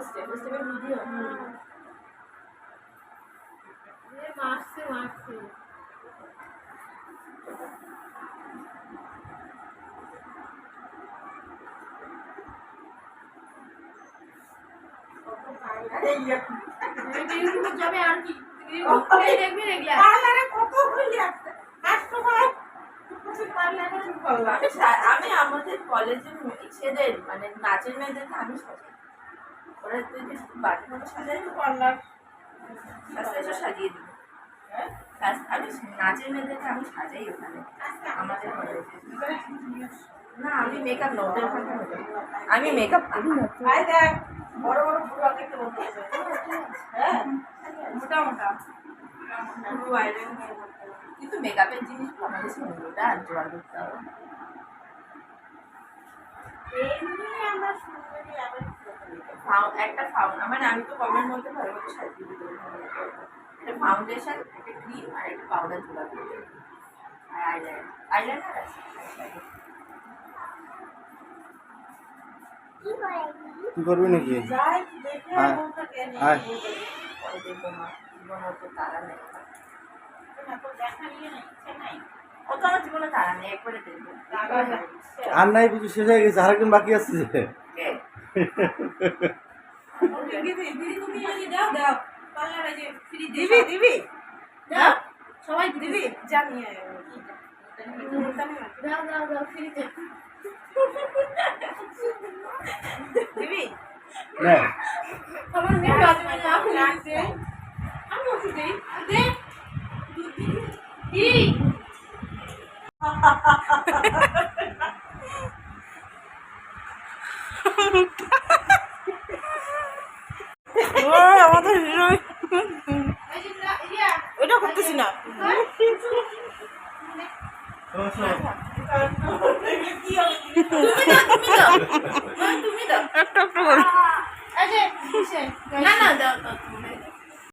Step স্টেপের video মারছে মারছে আরে ইয়ে ইউটিউবে যাবে আর কি দেখবি এগুলা পার্লারে কত হইলে একটা কাস্টমার আমি আমাদের কলেজের ছেলেদের মানে নাচের মেয়েদেরকে আমি সাজাই ওরা যদি বাড়ি মতো সাজাই তো সাজিয়ে সাজ- আমি নাচের মেয়েদেরকে আমি সাজাই ওখানে আমাদের না আমি মেকআপ না ওদের ওখানে আমি মেকআপ করি না। দেখ বড় বড় বলতে হ্যাঁ? মোটা মোটা। পুরো আইলেন কিন্তু মেকআপের আমাদের সুন্দরটা আর জোগাড় করতে হবে। এমনি আমরা সুন্দরী আবার একটা ফাউন্ড মানে আমি তো কমের মধ্যে ভালো মতো সাজিয়ে দিতে একটা ফাউন্ডেশন একটা ক্রিম আর একটা পাউডার হবে। আর আইলাইনার আইলাইনার আছে কি করবি নাকি হ্যাঁ। হ্যাঁ। না আর নাই বুঝি শেষ হয়ে গেছে আরেকদিন বাকি আছে কে? দিবি? দিবি? সবাই দিবি? জানিয়ে দাও দাও দাও ফ্রিতে দিবি? না। আমার মেয়ে রাজমা না। খুলেছে আমি ওষুধ দিই। দে। কি ও আমাদের ওটা করতেছি না। একটা একটা করে না না দাও।